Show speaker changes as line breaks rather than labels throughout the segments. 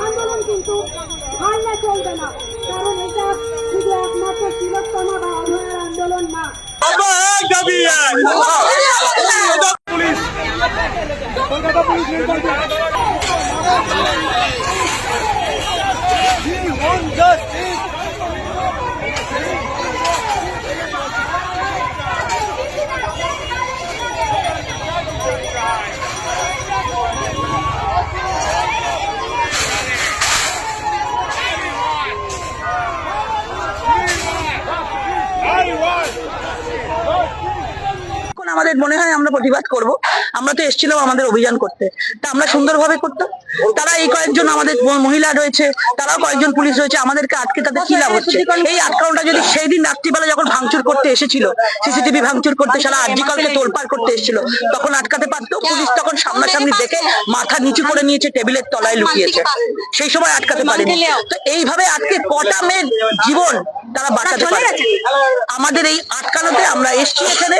আন্দোলন কিন্তু
ভাঙলে
চলবে না। কারণ এটা শুধু একমাত্র তিলোত্তমা বা অভয়ার আন্দোলন না।
আমাদের মনে হয় আমরা প্রতিবাদ করব। আমরা তো এসেছিলাম আমাদের অভিযান করতে। তা আমরা সুন্দরভাবে করতাম। তারা এই কয়েকজন আমাদের মহিলা রয়েছে তারাও কয়েকজন পুলিশ রয়েছে আমাদেরকে আটকে তাদের কি লাভ হচ্ছে? এই আটকানোটা যদি সেই দিন রাত্রিবেলা যখন ভাঙচুর করতে এসেছিল সিসিটিভি ভাঙচুর করতে সারা আর্জিকলকে তোলপাড় করতে এসেছিল তখন আটকাতে পারতো। পুলিশ তখন সামনাসামনি দেখে মাথা নিচু করে নিয়েছে টেবিলের তলায় লুকিয়েছে। সেই সময় আটকাতে পারেনি। তো এইভাবে আটকে কটা মেয়ের জীবন তারা বাঁচাতে পারে আমাদের এই আটকানোতে আমরা এসছি এখানে।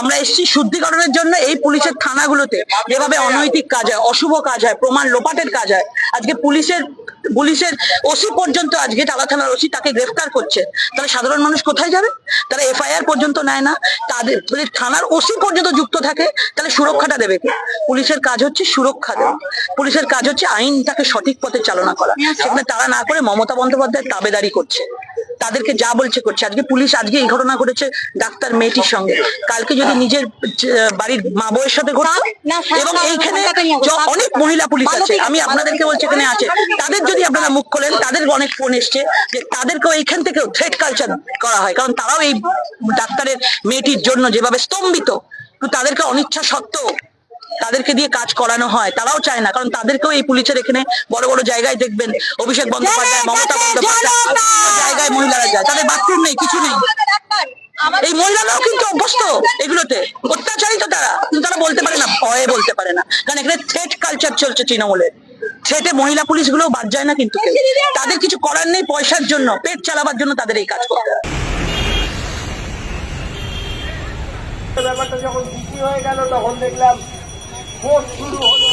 আমরা এসছি শুদ্ধিকরণের জন্য এই পুলিশের থানাগুলোতে যেভাবে অনৈতিক কাজ হয়, অশুভ কাজ হয়, প্রমাণ লোপাটের কাজ হয়, আজকে পুলিশের পুলিশের ওসি পর্যন্ত আজকে টালা থানার ওসি তাকে গ্রেফতার করছে। তাহলে সাধারণ মানুষ কোথায় যাবে? তারা এফআইআর পর্যন্ত নেয় না, তাদের থানার ওসি পর্যন্ত যুক্ত থাকে, তাহলে সুরক্ষাটা দেবে কে? পুলিশের কাজ হচ্ছে সুরক্ষা দেওয়া। পুলিশের কাজ হচ্ছে আইনটাকে সঠিক পথে চালনা করা। সেখানে তারা না করে মমতা বন্দ্যোপাধ্যায় তাবেদারি করছে। তাদেরকে যা বলছে করছে। আজকে পুলিশ আজকে এই ঘটনা ঘটেছে ডাক্তার মেয়েটির সঙ্গে। কালকে যদি নিজের বাড়ির মা বউয়ের সাথে ঘটতো এবং এইখানে অনেক মহিলা পুলিশ আছে। আমি আপনাদেরকে বলছি এখানে আছে। তাদের যদি আপনারা মুখ খোলেন তাদের অনেক ফোন এসছে যে তাদেরকেও এইখান থেকেও থ্রেড কালচার করা হয়। কারণ তারাও এই ডাক্তারের মেয়েটির জন্য যেভাবে স্তম্ভিত তাদেরকে অনিচ্ছা সত্ত্বেও তাদেরকে দিয়ে কাজ করানো হয় তারাও চায় না কারণ তাদেরকেও এই পুলিশের এখানে বড় বড় জায়গায় দেখবেন। অভিষেক বন্দ্যোপাধ্যায় মমতা বন্দ্যোপাধ্যায় জায়গায় মহিলারা যায় তাদের বাথরুম নেই কিছু নেই। এই মহিলারাও কিন্তু অভ্যস্ত এগুলোতে অত্যাচারিত তারা কিন্তু তারা বলতে পারে না ভয়ে বলতে পারে না কারণ এখানে থ্রেট কালচার চলছে তৃণমূলের। থ্রেটে মহিলা পুলিশগুলো বাদ যায় না কিন্তু তাদের কিছু করার নেই পয়সার জন্য পেট চালাবার জন্য তাদের এই কাজ করতে হয়।
ব্যাপারটা যখন বিক্রি হয়ে গেল তখন দেখলাম ভোট শুরু হলো।